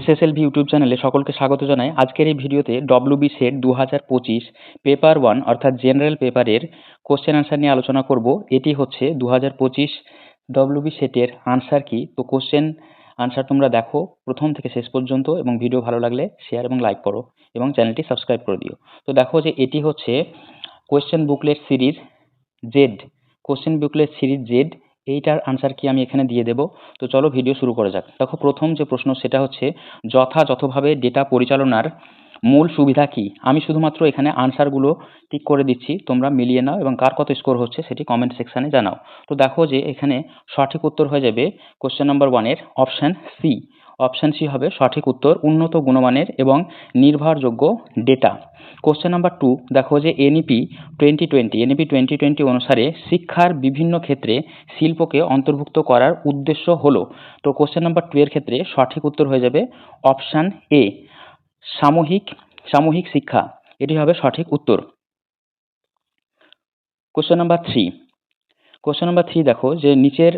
এসএসএলভি YouTube চ্যানেলে সকলকে স্বাগত জানাই। আজকের এই ভিডিওতে ডব্লিউবি সেট দু হাজার পঁচিশ পেপার ওয়ান অর্থাৎ জেনারেল পেপারের কোশ্চেন আনসার নিয়ে আলোচনা করব। এটি হচ্ছে দু হাজার পঁচিশ ডব্লিউবি সেটের আনসার কি? তো কোশ্চেন আনসার তোমরা দেখো প্রথম থেকে শেষ পর্যন্ত এবং ভিডিও ভালো লাগলে শেয়ার এবং লাইক করো এবং চ্যানেলটি সাবস্ক্রাইব করে দিও। তো দেখো যে এটি হচ্ছে question booklet series Z question booklet series Z এইটার আনসার কি আমি এখানে দিয়ে দেব? তো চলো ভিডিও শুরু করা যাক। দেখো, প্রথম যে প্রশ্ন সেটা হচ্ছে, যথাযথভাবে ডেটা পরিচালনার মূল সুবিধা কি? আমি শুধুমাত্র এখানে আনসারগুলো ঠিক করে দিচ্ছি, তোমরা মিলিয়ে নাও এবং কার কত স্কোর হচ্ছে সেটি কমেন্ট সেকশানে জানাও। তো দেখো যে এখানে সঠিক উত্তর হয়ে যাবে কোশ্চেন নাম্বার ওয়ানের অপশান সি অপশান সি হবে সঠিক উত্তর, উন্নত গুণমানের এবং নির্ভরযোগ্য ডেটা কোশ্চেন নাম্বার টু দেখো যে NEP twenty twenty NEP twenty twenty অনুসারে শিক্ষার বিভিন্ন ক্ষেত্রে শিল্পকে অন্তর্ভুক্ত করার উদ্দেশ্য হলো। তো কোশ্চেন নাম্বার টু এর ক্ষেত্রে সঠিক উত্তর হয়ে যাবে অপশান এ সামূহিক সামূহিক শিক্ষা। এটি হবে সঠিক উত্তর। Question number three question number three দেখো যে নিচের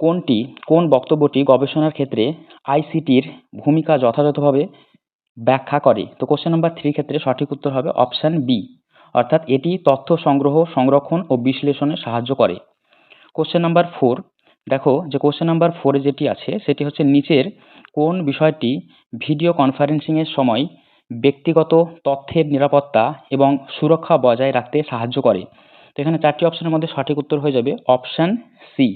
কোনটি, কোন বক্তব্যটি গবেষণার ক্ষেত্রে আইসিটির ভূমিকা যথাযথভাবে ব্যাখ্যা করে? তো কোশ্চেন নাম্বার থ্রি ক্ষেত্রে সঠিক উত্তর হবে অপশান বি অর্থাৎ এটি তথ্য সংগ্রহ, সংরক্ষণ ও বিশ্লেষণে সাহায্য করে। কোশ্চেন নাম্বার ফোর দেখো যে কোশ্চেন নাম্বার ফোরে যেটি আছে, সেটি হচ্ছে নিচের কোন বিষয়টি ভিডিও কনফারেন্সিংয়ের সময় ব্যক্তিগত তথ্যের নিরাপত্তা এবং সুরক্ষা বজায় রাখতে সাহায্য করে? তো এখানে চারটি অপশনের মধ্যে সঠিক উত্তর হয়ে যাবে অপশান সি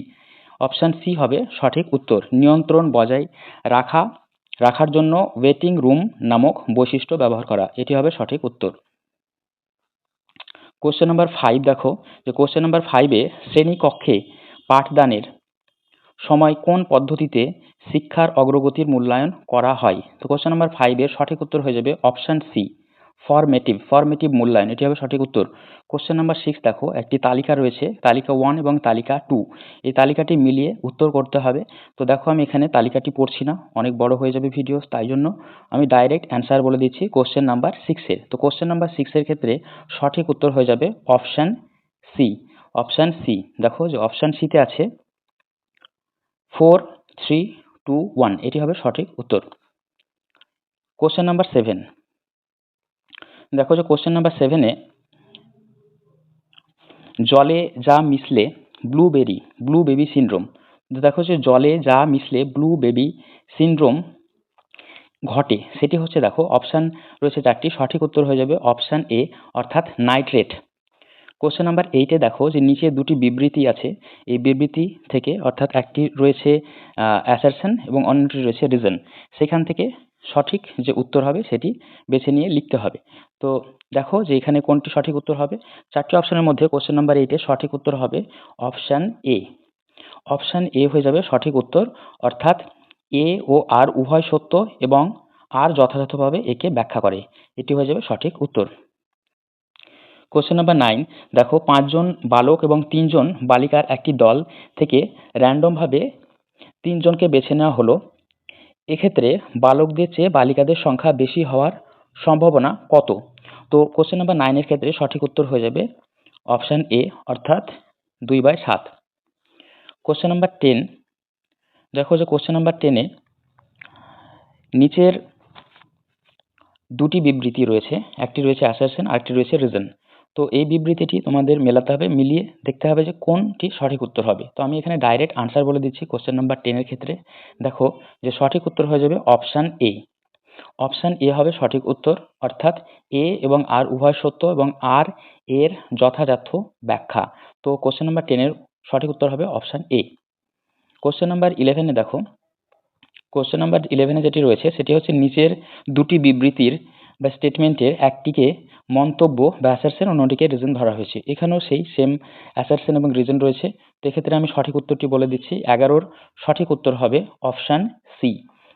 অপশান সি হবে সঠিক উত্তর। নিয়ন্ত্রণ বজায় রাখা, রাখার জন্য ওয়েটিং রুম নামক বৈশিষ্ট্য ব্যবহার করা। এটি হবে সঠিক উত্তর। কোশ্চেন নাম্বার ফাইভ দেখো। যে কোশ্চেন নাম্বার ফাইভে শ্রেণীকক্ষে পাঠদানের সময় কোন পদ্ধতিতে শিক্ষার অগ্রগতির মূল্যায়ন করা হয়? তো কোশ্চেন নাম্বার ফাইভের সঠিক উত্তর হয়ে যাবে অপশান সি। ফরমেটিভ ফরমেটিভ মূল্যায়ন, এটি হবে সঠিক উত্তর। কোশ্চেন নাম্বার সিক্স দেখো, একটি তালিকা রয়েছে, তালিকা ওয়ান এবং তালিকা টু এই তালিকাটি মিলিয়ে উত্তর করতে হবে। তো দেখো, আমি এখানে তালিকাটি পড়ছি না, অনেক বড় হয়ে যাবে ভিডিও তাই জন্য আমি ডাইরেক্ট অ্যান্সার বলে দিচ্ছি কোশ্চেন নাম্বার সিক্সের তো কোশ্চেন নাম্বার সিক্সের ক্ষেত্রে সঠিক উত্তর হয়ে যাবে অপশান সি অপশান সি দেখো যে অপশান সিতে আছে ফোর থ্রি টু ওয়ান এটি হবে সঠিক উত্তর। কোশ্চেন নাম্বার সেভেন দেখো যে কোশ্চেন নাম্বার সেভেনে জলে যা মিশলে ব্লুবেরি ব্লু বেবি সিনড্রোম দেখো যে জলে যা মিশলে ব্লু বেবি সিনড্রোম ঘটে, সেটি হচ্ছে দেখো অপশান রয়েছে চারটি, সঠিক উত্তর হয়ে যাবে অপশান এ অর্থাৎ নাইট্রেট কোশ্চেন নাম্বার এইটে দেখো যে নিচে দুটি বিবৃতি আছে, এই বিবৃতি থেকে অর্থাৎ একটি রয়েছে অ্যাসারশন এবং অন্যটি রয়েছে রিজন সেখান থেকে সঠিক যে উত্তর হবে সেটি বেছে নিয়ে লিখতে হবে। তো দেখো যে এখানে কোনটি সঠিক উত্তর হবে। চারটি অপশনের মধ্যে কোশ্চেন নাম্বার এইটে সঠিক উত্তর হবে অপশান এ অপশান এ হয়ে যাবে সঠিক উত্তর, অর্থাৎ এ ও আর উভয় সত্য এবং আর যথাযথভাবে একে ব্যাখ্যা করে। এটি হয়ে যাবে সঠিক উত্তর। কোশ্চেন নাম্বার নাইন দেখো পাঁচজন বালক এবং তিনজন বালিকার একটি দল থেকে র্যান্ডমভাবে তিনজনকে বেছে নেওয়া হলো। এক্ষেত্রে বালকদের চেয়ে বালিকাদের সংখ্যা বেশি হওয়ার সম্ভাবনা কত? তো কোশ্চেন নাম্বার নাইনের ক্ষেত্রে সঠিক উত্তর হয়ে যাবে অপশান এ অর্থাৎ দুই বাই সাত। কোশ্চেন নাম্বার টেন দেখো যে কোশ্চেন নাম্বার টেনে নিচের দুটি বিবৃতি রয়েছে, একটি রয়েছে অ্যাসারশন আরেকটি রয়েছে রিজন তো এই বিবৃতিটি তোমাদের মেলাতে হবে, মিলিয়ে দেখতে হবে যে কোনটি সঠিক উত্তর হবে। তো আমি এখানে ডাইরেক্ট আনসার বলে দিচ্ছি কোশ্চেন নাম্বার টেনের ক্ষেত্রে। দেখো যে সঠিক উত্তর হয়ে যাবে অপশান এ অপশান এ হবে সঠিক উত্তর, অর্থাৎ এ এবং আর উভয় সত্য এবং আর এর যথাযথ ব্যাখ্যা। তো কোশ্চেন নাম্বার টেনের সঠিক উত্তর হবে অপশান এ কোশ্চেন নাম্বার ইলেভেনে দেখো। কোশ্চেন নাম্বার ইলেভেনে যেটি রয়েছে, সেটি হচ্ছে নিচের দুটি বিবৃতির বা স্টেটমেন্টের একটিকে মন্তব্য বা অ্যাসারশন অন্যটিকে রিজন ধরা হয়েছে। এখানেও সেই সেম অ্যাসারশন এবং রিজন রয়েছে। তো এক্ষেত্রে আমি সঠিক উত্তরটি বলে দিচ্ছি। এগারোর সঠিক উত্তর হবে অপশান সি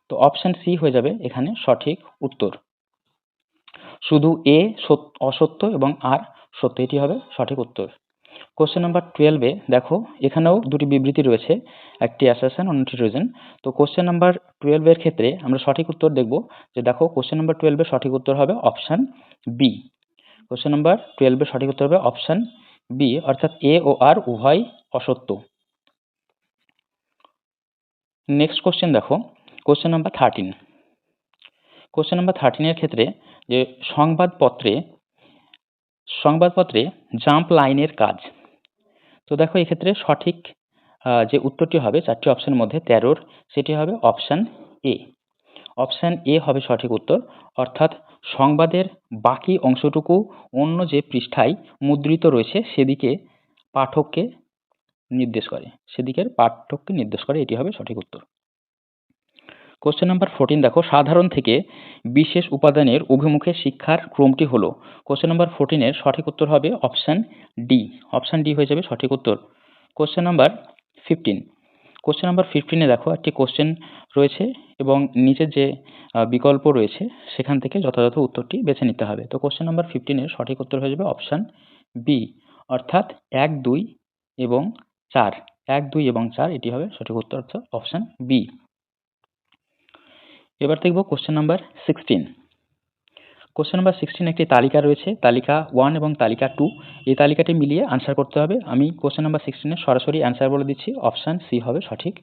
তো অপশান সি হয়ে যাবে এখানে সঠিক উত্তর। শুধু এ অসত্য এবং আর সত্য, এটি হবে সঠিক উত্তর। কোশ্চেন নাম্বার টুয়েলভে দেখো, এখানেও দুটি বিবৃতি রয়েছে। একটি অ্যাসারশন অন্যটি রিজন তো কোশ্চেন নাম্বার টুয়েলভের ক্ষেত্রে আমরা সঠিক উত্তর দেখব যে দেখো কোশ্চেন নাম্বার টুয়েলভের সঠিক উত্তর হবে অপশান বি কোশ্চেন নাম্বার টুয়েলভের সঠিক উত্তর হবে অপশান বি অর্থাৎ এ ও আর উভয় অসত্য। নেক্সট কোশ্চেন দেখো question number thirteen question number থার্টিনের ক্ষেত্রে যে সংবাদপত্রে সংবাদপত্রে জাম্প লাইনের কাজ। তো দেখো এক্ষেত্রে সঠিক যে উত্তরটি হবে চারটি অপশনের মধ্যে তেরোর, সেটি হবে অপশান এ অপশান এ হবে সঠিক উত্তর, অর্থাৎ সংবাদের বাকি অংশটুকু অন্য যে পৃষ্ঠায় মুদ্রিত রয়েছে সেদিকে পাঠককে নির্দেশ করে, সেদিকের পাঠককে নির্দেশ করে, এটি হবে সঠিক উত্তর। কোশ্চেন নাম্বার ফোরটিন দেখো, সাধারণ থেকে বিশেষ উপাদানের অভিমুখে শিক্ষার ক্রমটি হলো। কোশ্চেন নাম্বার ফোরটিনের সঠিক উত্তর হবে অপশান ডি অপশান ডি হয়ে যাবে সঠিক উত্তর। Question number fifteen question number ফিফটিনে দেখো, একটি কোশ্চেন রয়েছে এবং নিচের যে বিকল্প রয়েছে, সেখান থেকে যথাযথ উত্তরটি বেছে নিতে হবে। তো কোশ্চেন নাম্বার ফিফটিনের সঠিক উত্তর হয়ে যাবে অপশান বি অর্থাৎ এক, দুই এবং চার। এক, দুই এবং চার, এটি হবে সঠিক উত্তর, অর্থাৎ অপশান বি এবার দেখব question number sixteen question number sixteen একটি তালিকা রয়েছে। তালিকা ওয়ান এবং তালিকা টু এই তালিকাটি মিলিয়ে আনসার করতে হবে। আমি কোশ্চেন নাম্বার সিক্সটিনের সরাসরি অ্যান্সার বলে দিচ্ছি। অপশান সি হবে সঠিক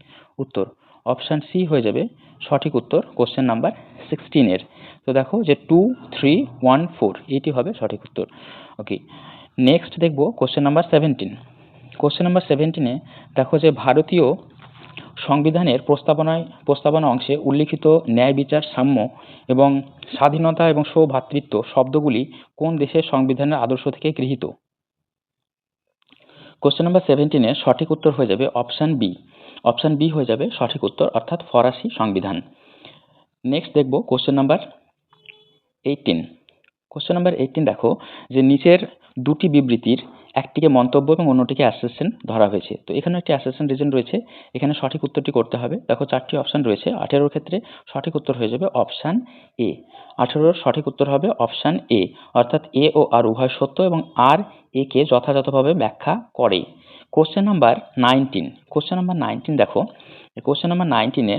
উত্তর। অপশান সি হয়ে যাবে সঠিক উত্তর কোশ্চেন নাম্বার সিক্সটিনের তো দেখো যে টু থ্রি ওয়ান ফোর এটি হবে সঠিক উত্তর। ওকে নেক্সট দেখব question number seventeen question number সেভেন্টিনে দেখো যে ভারতীয় সংবিধানের প্রস্তাবনায়, প্রস্তাবনা অংশে উল্লিখিত ন্যায় বিচার, সাম্য এবং স্বাধীনতা এবং সৌভ্রাতৃত্ব শব্দগুলি কোন দেশের সংবিধানের আদর্শ থেকে গৃহীত? কোশ্চেন নাম্বার সেভেন্টিনে সঠিক উত্তর হয়ে যাবে অপশান বি অপশান বি হয়ে যাবে সঠিক উত্তর, অর্থাৎ ফরাসি সংবিধান। নেক্সট দেখব question number eighteen question number eighteen দেখো যে নিচের দুটি বিবৃতির একটিকে মন্তব্য এবং অন্যটিকে অ্যাসেশন ধরা হয়েছে। তো এখানে একটি অ্যাসেশন রিজন রয়েছে। এখানে সঠিক উত্তরটি করতে হবে। দেখো, চারটি অপশন রয়েছে। আঠেরোর ক্ষেত্রে সঠিক উত্তর হয়ে যাবে অপশান এ আঠেরোর সঠিক উত্তর হবে অপশান এ অর্থাৎ এ ও আর উভয় সত্য এবং আর এ কে যথাযথভাবে ব্যাখ্যা করে। Question number nineteen question number nineteen দেখো। কোশ্চেন নাম্বার নাইনটিনে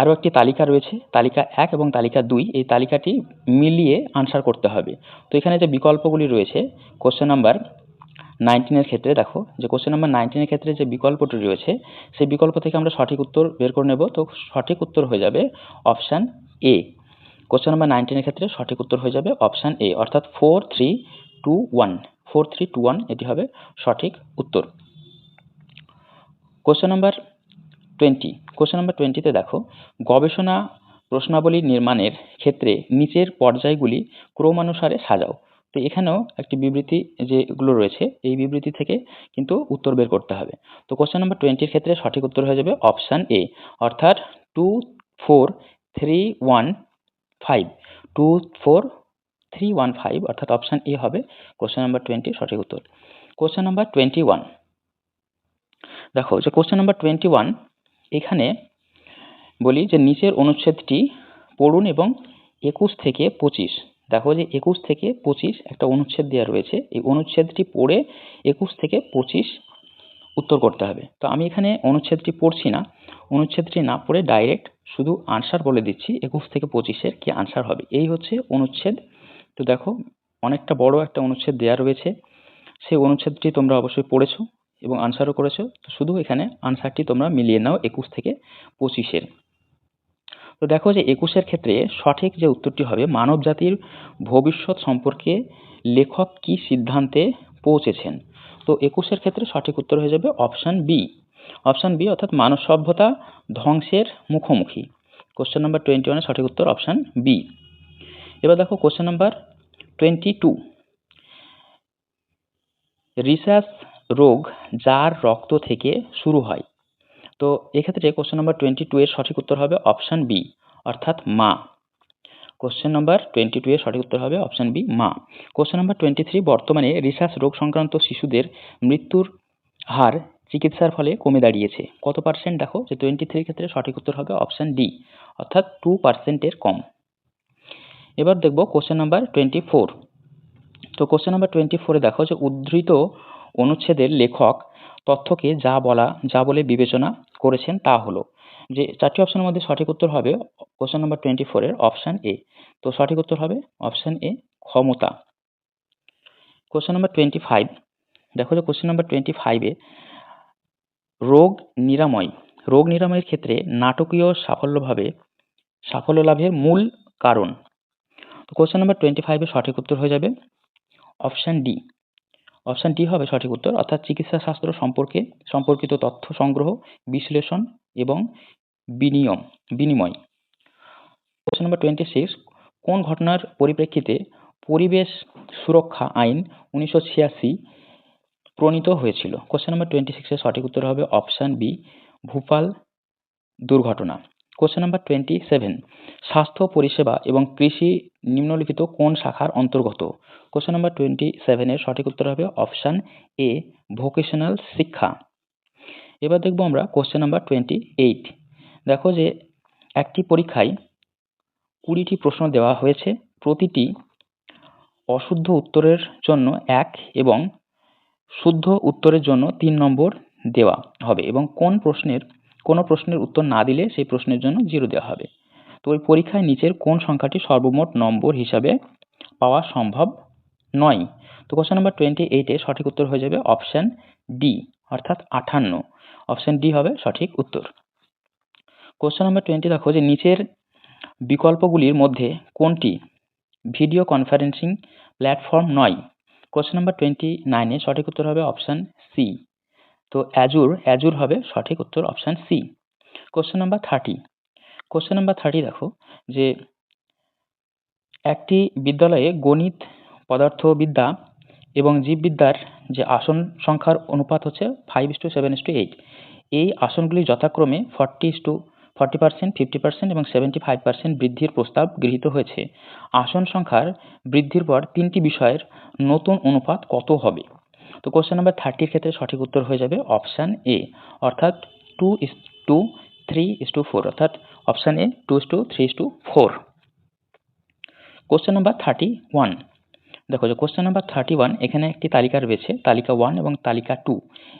আরও একটি তালিকা রয়েছে। তালিকা এক এবং তালিকা দুই। এই তালিকাটি মিলিয়ে আনসার করতে হবে। তো এখানে যে বিকল্পগুলি রয়েছে কোশ্চেন নাম্বার নাইনটিনের ক্ষেত্রে দেখো, যে কোশ্চেন নাম্বার নাইনটিনের ক্ষেত্রে যে বিকল্পটি রয়েছে, সেই বিকল্প থেকে আমরা সঠিক উত্তর বের করে নেব। তো সঠিক উত্তর হয়ে যাবে অপশান এ কোশ্চেন নাম্বার নাইনটিনের ক্ষেত্রে সঠিক উত্তর হয়ে যাবে অপশান এ অর্থাৎ four three two one four three two one এটি হবে সঠিক উত্তর। Question number twenty question number টোয়েন্টিতে দেখো, গবেষণা প্রশ্নাবলী নির্মাণের ক্ষেত্রে নিচের পর্যায়গুলি ক্রমানুসারে সাজাও। তো এখানেও একটি বিবৃতি যেগুলো রয়েছে, এই বিবৃতি থেকে কিন্তু উত্তর বের করতে হবে। তো কোশ্চেন নাম্বার টোয়েন্টির ক্ষেত্রে সঠিক উত্তর হয়ে যাবে অপশান এ অর্থাৎ two four three one five two four three one five অর্থাৎ অপশান এ হবে কোশ্চেন নাম্বার টোয়েন্টি সঠিক উত্তর। কোশ্চেন নাম্বার টোয়েন্টি ওয়ান দেখো যে কোশ্চেন নাম্বার টোয়েন্টি ওয়ান এখানে বলি যে নিচের অনুচ্ছেদটি পড়ুন এবং একুশ থেকে পঁচিশ। দেখো যে একুশ থেকে পঁচিশ একটা অনুচ্ছেদ দেওয়া রয়েছে। এই অনুচ্ছেদটি পড়ে একুশ থেকে পঁচিশ উত্তর করতে হবে। তো আমি এখানে অনুচ্ছেদটি পড়ছি না। অনুচ্ছেদটি না পড়ে ডাইরেক্ট শুধু আনসার বলে দিচ্ছি একুশ থেকে পঁচিশের কি আনসার হবে। এই হচ্ছে অনুচ্ছেদ। তো দেখো, অনেকটা বড় একটা অনুচ্ছেদ দেওয়া রয়েছে। সেই অনুচ্ছেদটি তোমরা অবশ্যই পড়েছো এবং আনসারও করেছ। তো শুধু এখানে আনসারটি তোমরা মিলিয়ে নাও একুশ থেকে পঁচিশের। তো দেখো যে একুশের ক্ষেত্রে সঠিক যে উত্তরটি হবে মানব জাতির ভবিষ্যৎ সম্পর্কে লেখক কি সিদ্ধান্তে পৌঁছেছেন? তো একুশের ক্ষেত্রে সঠিক উত্তর হয়ে যাবে অপশান বি। অপশান বি অর্থাৎ মানব সভ্যতা ধ্বংসের মুখোমুখি। কোশ্চেন নাম্বার টোয়েন্টি ওয়ানের সঠিক উত্তর অপশান বি। এবার দেখো question number twenty two. Research রোগ যার রক্ত থেকে শুরু হয়? তো এক্ষেত্রে কোশ্চেন নাম্বার টোয়েন্টি টু এর সঠিক উত্তর হবে অপশান বি অর্থাৎ মা। কোশ্চেন নাম্বার টোয়েন্টি টু এর সঠিক উত্তর হবে অপশান বি মা। কোশ্চেন নাম্বার টোয়েন্টি থ্রি বর্তমানে রিসার্চ রোগ সংক্রান্ত শিশুদের মৃত্যুর হার চিকিৎসার ফলে কমে দাঁড়িয়েছে। কত পার্সেন্ট দেখো? যে টোয়েন্টি থ্রির ক্ষেত্রে সঠিক উত্তর হবে অপশান ডি অর্থাৎ টু পার্সেন্টের কম। এবার দেখব কোশ্চেন নাম্বার টোয়েন্টি ফোর তো কোশ্চেন নাম্বার টোয়েন্টি ফোরে দেখো যে উদ্ধৃত অনুচ্ছেদের লেখক তথ্যকে যা বলা, যা বলে বিবেচনা করেছেন তা হলো যে চারটি অপশনের মধ্যে সঠিক উত্তর হবে কোশ্চেন নাম্বার টোয়েন্টি ফোরের অপশান এ তো সঠিক উত্তর হবে অপশান এ ক্ষমতা। কোশ্চেন নাম্বার টোয়েন্টি ফাইভ দেখো যে কোশ্চেন নাম্বার টোয়েন্টি ফাইভে রোগ নিরাময়। রোগ নিরাময়ের ক্ষেত্রে নাটকীয় সাফল্যভাবে সাফল্য লাভের মূল কারণ। তো কোশ্চেন নাম্বার টোয়েন্টি ফাইভের সঠিক উত্তর হয়ে যাবে অপশান ডি অপশান ডি হবে সঠিক উত্তর, অর্থাৎ চিকিৎসা শাস্ত্র সম্পর্কে সম্পর্কিত তথ্য সংগ্রহ, বিশ্লেষণ এবং বিনিয়ম, বিনিময়। কোশ্চেন নাম্বার টোয়েন্টি সিক্স কোন ঘটনার পরিপ্রেক্ষিতে পরিবেশ সুরক্ষা আইন উনিশশো ছিয়াশি প্রণীত হয়েছিল? কোশ্চেন নাম্বার টোয়েন্টি সিক্সের সঠিক উত্তর হবে অপশান বি, ভূপাল দুর্ঘটনা। কোশ্চেন নাম্বার টোয়েন্টি সেভেন স্বাস্থ্য, পরিষেবা এবং কৃষি নিম্নলিখিত কোন শাখার অন্তর্গত? কোশ্চেন নাম্বার টোয়েন্টি সেভেনের সঠিক উত্তর হবে অপশান এ ভোকেশনাল শিক্ষা। এবার দেখব আমরা কোশ্চেন নাম্বার টোয়েন্টি এইট দেখো যে একটি পরীক্ষায় কুড়িটি প্রশ্ন দেওয়া হয়েছে। প্রতিটি অশুদ্ধ উত্তরের জন্য এক এবং শুদ্ধ উত্তরের জন্য তিন নম্বর দেওয়া হবে এবং কোন প্রশ্নের কোনো প্রশ্নের উত্তর না দিলে সেই প্রশ্নের জন্য জিরো দেওয়া হবে। তো ওই পরীক্ষায় নিচের কোন সংখ্যাটি সর্বমোট নম্বর হিসাবে পাওয়া সম্ভব নয়? তো কোশ্চেন নাম্বার টোয়েন্টি এইটে সঠিক উত্তর হয়ে যাবে অপশান ডি অর্থাৎ আঠান্ন। অপশান ডি হবে সঠিক উত্তর। কোশ্চেন নাম্বার টোয়েন্টি দেখো যে নিচের বিকল্পগুলির মধ্যে কোনটি ভিডিও কনফারেন্সিং প্ল্যাটফর্ম নয়? কোশ্চেন নাম্বার টোয়েন্টি নাইনে সঠিক উত্তর হবে অপশান সি তো অ্যাজুর অ্যাজুর হবে সঠিক উত্তর option C question number thirty question number thirty দেখো যে একটি বিদ্যালয়ে গণিত, পদার্থবিদ্যা এবং জীববিদ্যার যে আসন সংখ্যার অনুপাত হচ্ছে five is to seven is to eight এই আসনগুলি যথাক্রমে forty is to forty percent fifty percent এবং সেভেন্টি ফাইভ পার্সেন্ট বৃদ্ধির প্রস্তাব গৃহীত হয়েছে। আসন সংখ্যার বৃদ্ধির পর তিনটি বিষয়ের নতুন অনুপাত কত হবে? তো কোশ্চেন নাম্বার থার্টির ক্ষেত্রে সঠিক উত্তর হয়ে যাবে অপশান এ অর্থাৎ two is to three is to four অর্থাৎ option A two is to three is to four question number thirty one দেখো যে কোশ্চেন নাম্বার থার্টি ওয়ান এখানে একটি তালিকা রয়েছে, তালিকা ওয়ান এবং তালিকা টু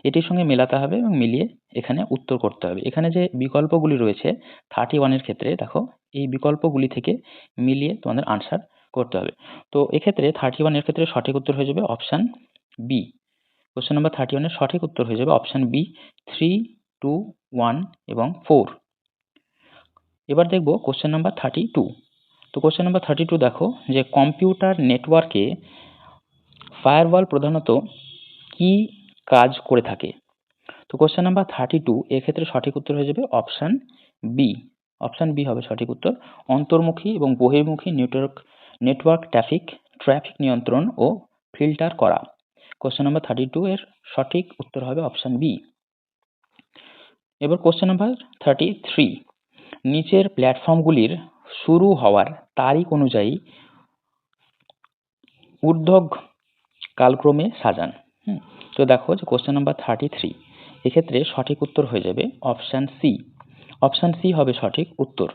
এটির সঙ্গে মেলাতে হবে এবং মিলিয়ে এখানে উত্তর করতে হবে। এখানে যে বিকল্পগুলি রয়েছে থার্টি ওয়ানের ক্ষেত্রে, দেখো, এই বিকল্পগুলি থেকে মিলিয়ে তোমাদের আনসার করতে হবে। তো এক্ষেত্রে থার্টি ওয়ানের ক্ষেত্রে সঠিক উত্তর হয়ে যাবে option B question number thirty ওয়ানের সঠিক উত্তর হয়ে যাবে option B three two one এবং ফোর এবার দেখব কোশ্চেন নাম্বার থার্টি টু তো কোশ্চেন নাম্বার থার্টি টু দেখো যে কম্পিউটার নেটওয়ার্কে ফায়ারওয়াল প্রধানত কি কাজ করে থাকে? তো কোশ্চেন নাম্বার থার্টি টু এক্ষেত্রে সঠিক উত্তর হয়ে যাবে অপশান বি অপশান বি হবে সঠিক উত্তর। অন্তর্মুখী এবং বহির্মুখী নেটওয়ার্ক নেটওয়ার্ক ট্রাফিক ট্রাফিক নিয়ন্ত্রণ ও ফিল্টার করা। কোশ্চেন নাম্বার থার্টি টু এর সঠিক উত্তর হবে অপশান বি এবার কোশ্চেন নাম্বার থার্টি থ্রি নিচের প্ল্যাটফর্মগুলির শুরু হওয়ার তারিখ অনুযায়ী ঊর্ধ্বক কালক্রমে সাজান। তো দেখো যে কোশ্চেন নাম্বার থার্টি থ্রি এক্ষেত্রে সঠিক উত্তর হয়ে যাবে অপশান সি অপশান সি হবে সঠিক উত্তর।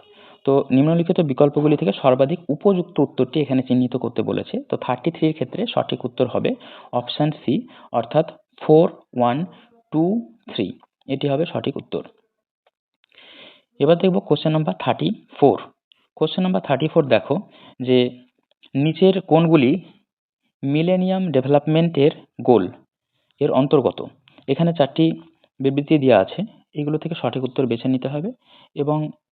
তো নিম্নলিখিত বিকল্পগুলি থেকে সর্বাধিক উপযুক্ত উত্তরটি এখানে চিহ্নিত করতে বলেছে। তো থার্টি থ্রির ক্ষেত্রে সঠিক উত্তর হবে অপশান সি অর্থাৎ ফোর ওয়ান টু থ্রি এটি হবে সঠিক উত্তর। এবার দেখব question number thirty four question number thirty four দেখো যে নিচের কোনগুলি মিলেনিয়াম ডেভেলপমেন্টের গোল এর অন্তর্গত। এখানে চারটি বিবৃতি দেওয়া আছে। এগুলো থেকে সঠিক উত্তর বেছে নিতে হবে এবং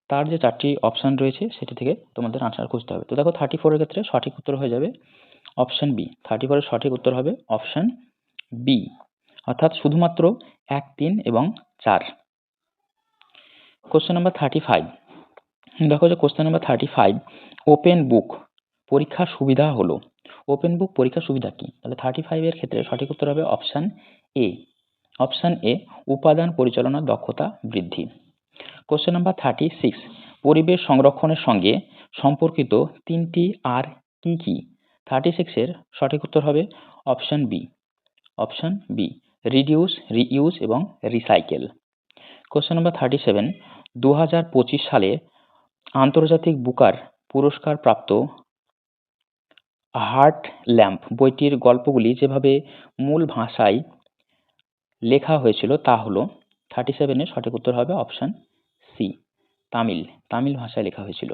তার যে চারটি অপশান রয়েছে, সেটি থেকে তোমাদের আনসার খুঁজতে হবে। তো দেখো থার্টি ফোরের ক্ষেত্রে সঠিক উত্তর হয়ে যাবে অপশান বি থার্টি ফোরের সঠিক উত্তর হবে অপশান বি অর্থাৎ শুধুমাত্র এক, তিন এবং চার। কোশ্চেন নাম্বার থার্টি ফাইভ দেখো যে question number thirty five open book পরীক্ষার সুবিধা হলো। ওপেন বুক পরীক্ষার সুবিধা কি? তাহলে থার্টি ফাইভের ক্ষেত্রে সঠিক উত্তর হবে অপশান এ অপশান এ উপাদান পরিচালনার দক্ষতা বৃদ্ধি। কোশ্চেন নাম্বার থার্টি সিক্স পরিবেশ সংরক্ষণের সঙ্গে সম্পর্কিত তিনটি আর কি কি? থার্টি সিক্সের সঠিক উত্তর হবে option B option B reduce reuse এবং recycle question number thirty seven দু হাজার পঁচিশ সালে আন্তর্জাতিক বুকার পুরস্কার প্রাপ্ত হার্ট ল্যাম্প বইটির গল্পগুলি যেভাবে মূল ভাষায় লেখা হয়েছিল তা হলো থার্টি সেভেনের সঠিক উত্তর হবে অপশান সি, তামিল। তামিল ভাষায় লেখা হয়েছিল।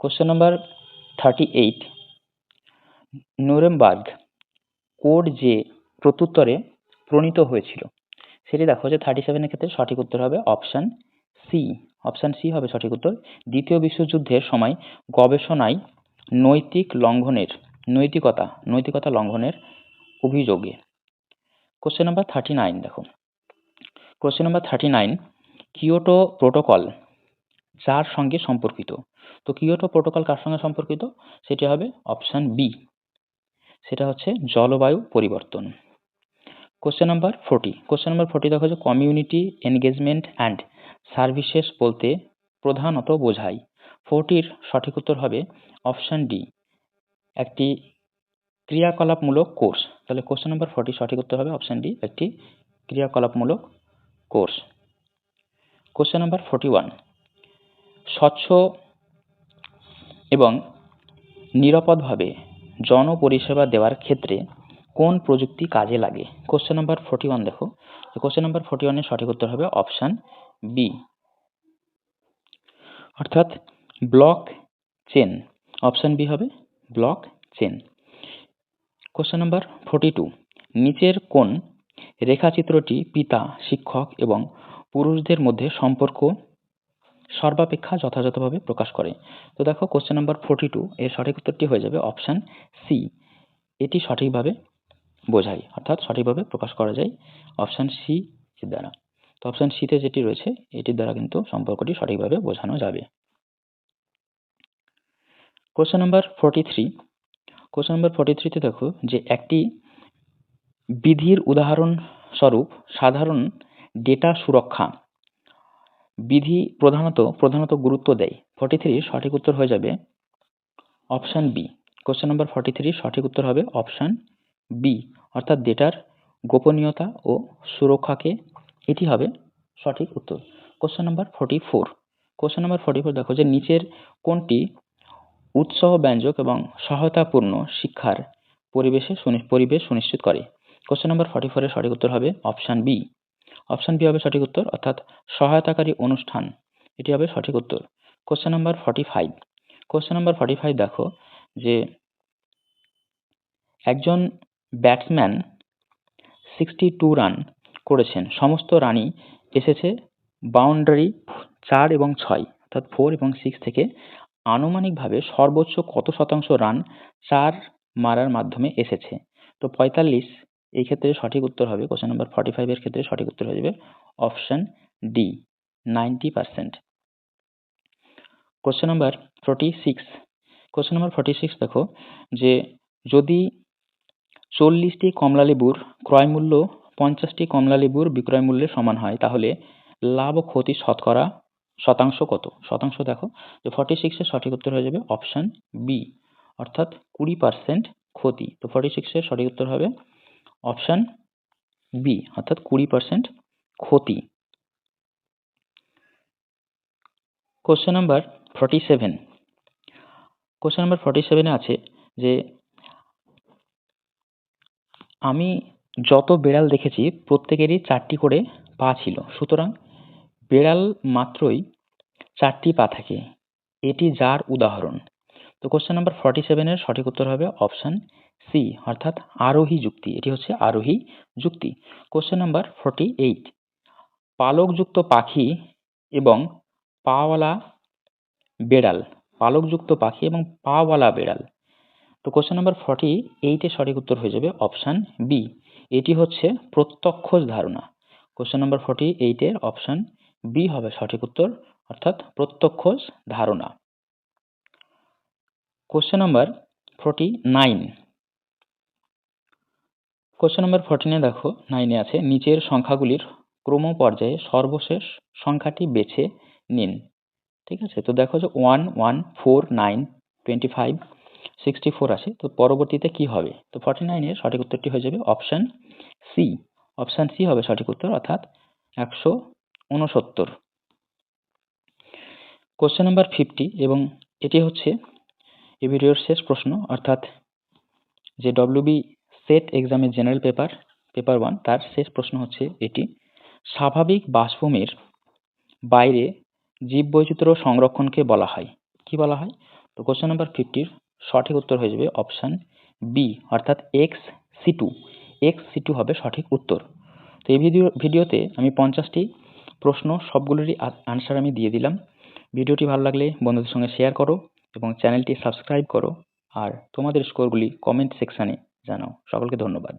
Question number thirty eight Nuremberg code যে প্রত্যুত্তরে প্রণীত হয়েছিল, সেটি দেখো যে থার্টি সেভেনের ক্ষেত্রে সঠিক উত্তর হবে অপশান সি অপশান সি হবে সঠিক উত্তর। দ্বিতীয় বিশ্বযুদ্ধের সময় গবেষণায় নৈতিক লঙ্ঘনের, নৈতিকতা নৈতিকতা লঙ্ঘনের অভিযোগে। কোশ্চেন নাম্বার থার্টি নাইন দেখো। Question number thirty nine Kyoto protocol যার সঙ্গে সম্পর্কিত। তো কিয়োটো প্রোটোকল কার সঙ্গে সম্পর্কিত? সেটি হবে অপশান বি সেটা হচ্ছে জলবায়ু পরিবর্তন। Question number forty question number forty দেখো যে কমিউনিটি এনগেজমেন্ট অ্যান্ড সার্ভিসেস বলতে প্রধানত বোঝায়। ফোরটির সঠিক উত্তর হবে অপশান ডি একটি ক্রিয়াকলাপমূলক কোর্স তাহলে কোশ্চেন নাম্বার ফোরটি সঠিক উত্তর হবে অপশান ডি একটি ক্রিয়াকলাপমূলক course. Question number forty one. স্বচ্ছ এবং নিরাপদভাবে জনপরিষেবা দেওয়ার ক্ষেত্রে কোন প্রযুক্তি কাজে লাগে? কোশ্চেন নাম্বার ফোরটি ওয়ান দেখো। কোশ্চেন নাম্বার ফোরটি ওয়ানের সঠিক উত্তর হবে অপশান বি। অর্থাৎ ব্লক চেন। অপশান বি হবে blockchain. Question number forty two. নিচের কোন রেখাচিত্রটি পিতা, শিক্ষক এবং পুরুষদের মধ্যে সম্পর্ক সর্বাপেক্ষা যথাযথভাবে প্রকাশ করে। তো দেখো কোশ্চেন নাম্বার ফোরটি টু এর সঠিক উত্তরটি হয়ে যাবে অপশান সি এটি সঠিকভাবে বোঝায়, অর্থাৎ সঠিকভাবে প্রকাশ করা যায় অপশান সি এর দ্বারা। তো অপশান সিতে যেটি রয়েছে, এটির দ্বারা কিন্তু সম্পর্কটি সঠিকভাবে বোঝানো যাবে। Question number forty three question number forty থ্রিতে দেখো যে একটি বিধির উদাহরণ স্বরূপ সাধারণ ডেটা সুরক্ষা। বিধি প্রধানত প্রধানত গুরুত্ব দেয়। ফর্টি থ্রি সঠিক উত্তর হয়ে যাবে option B question number forty three সঠিক উত্তর হবে অপশান বি অর্থাৎ ডেটার গোপনীয়তা ও সুরক্ষাকে এটি হবে সঠিক উত্তর। Question number forty four question number forty four দেখো যে নিচের কোনটি উৎসাহ ব্যঞ্জক এবং সহায়তাপূর্ণ শিক্ষার পরিবেশে পরিবেশ সুনিশ্চিত করে। কোশ্চেন নাম্বার ফর্টি ফোরের সঠিক উত্তর হবে অপশান বি অপশান বি হবে সঠিক উত্তর, অর্থাৎ সহায়তাকারী অনুষ্ঠান। এটি হবে সঠিক উত্তর। Question number forty five question number forty five দেখো যে একজন ব্যাটসম্যান সিক্সটি টু রান করেছেন। সমস্ত রানই এসেছে বাউন্ডারি চার এবং ছয়, অর্থাৎ ফোর এবং সিক্স থেকে আনুমানিকভাবে সর্বোচ্চ কত শতাংশ রান চার মারার মাধ্যমে এসেছে? তো পঁয়তাল্লিশ এই ক্ষেত্রে সঠিক উত্তর হবে কোশ্চেন নাম্বার ফর্টি ফাইভের ক্ষেত্রে সঠিক উত্তর হয়ে যাবে option D ninety percent question number forty six question number forty six দেখো যে যদি চল্লিশটি কমলা লেবুর ক্রয় মূল্য পঞ্চাশটি কমলা লেবুর বিক্রয় মূল্যের সমান হয়, তাহলে লাভ ও ক্ষতি শতকরা শতাংশ কত? শতাংশ দেখো, যে ফর্টি সিক্সের সঠিক উত্তর হয়ে যাবে অপশান বি অর্থাৎ কুড়ি পার্সেন্ট ক্ষতি। তো ফর্টি সিক্সের সঠিক উত্তর হবে অপশান বি, অর্থাৎ কুড়ি পার্সেন্ট ক্ষতি। Question number forty seven question number forty সেভেনে আছে যে, আমি যত বেড়াল দেখেছি, প্রত্যেকেরই চারটি করে পা ছিল। সুতরাং বেড়াল মাত্রই চারটি পা থাকে। এটি যার উদাহরণ। তো কোশ্চেন নাম্বার ফর্টি সেভেনের সঠিক উত্তর হবে অপশান সি, অর্থাৎ আরোহী যুক্তি। এটি হচ্ছে আরোহী যুক্তি। কোশ্চেন নাম্বার ফর্টি এইট পালকযুক্ত পাখি এবং পাওয়ালা বেড়াল। পালকযুক্ত পাখি এবং পাওয়ালা বেড়াল। তো কোশ্চেন নাম্বার ফর্টি এইটের সঠিক উত্তর হয়ে যাবে অপশান বি এটি হচ্ছে প্রত্যক্ষ ধারণা। কোশ্চেন নাম্বার ফর্টি এইটের অপশান বি হবে সঠিক উত্তর, অর্থাৎ প্রত্যক্ষ ধারণা। Question number forty nine question number ফোরটিনে দেখো নাইনে আছে, নিচের সংখ্যাগুলির ক্রম পর্যায়ে সর্বশেষ সংখ্যাটি বেছে নিন। ঠিক আছে? তো দেখো যে one one four nine twenty five sixty four আছে, তো পরবর্তীতে কি হবে? তো ফর্টি নাইনের সঠিক উত্তরটি হয়ে যাবে অপশান সি অপশান সি হবে সঠিক উত্তর, অর্থাৎ একশো উনসত্তর কোশ্চেন নাম্বার ফিফটি এবং এটি হচ্ছে এই ভিডিওর শেষ প্রশ্ন, অর্থাৎ যে ডব্লিউবি সেট এক্সামের জেনারেল পেপার পেপার ওয়ান তার শেষ প্রশ্ন হচ্ছে এটি। স্বাভাবিক বাষ্পভূমির বাইরে জীববৈচিত্র্য সংরক্ষণকে বলা হয়। কি বলা হয়? তো কোশ্চেন নাম্বার ফিফটির সঠিক উত্তর হয়ে যাবে অপশান বি অর্থাৎ X C two X C two হবে সঠিক উত্তর। তো এই ভিডিও ভিডিওতে আমি পঞ্চাশটি প্রশ্ন, সবগুলোরই আনসার আমি দিয়ে দিলাম। ভিডিওটি ভালো লাগলে বন্ধুদের সঙ্গে শেয়ার করো এবং চ্যানেলটি সাবস্ক্রাইব করো। আর তোমাদের স্কোরগুলি কমেন্ট সেকশানে জানাও। সকলকে ধন্যবাদ।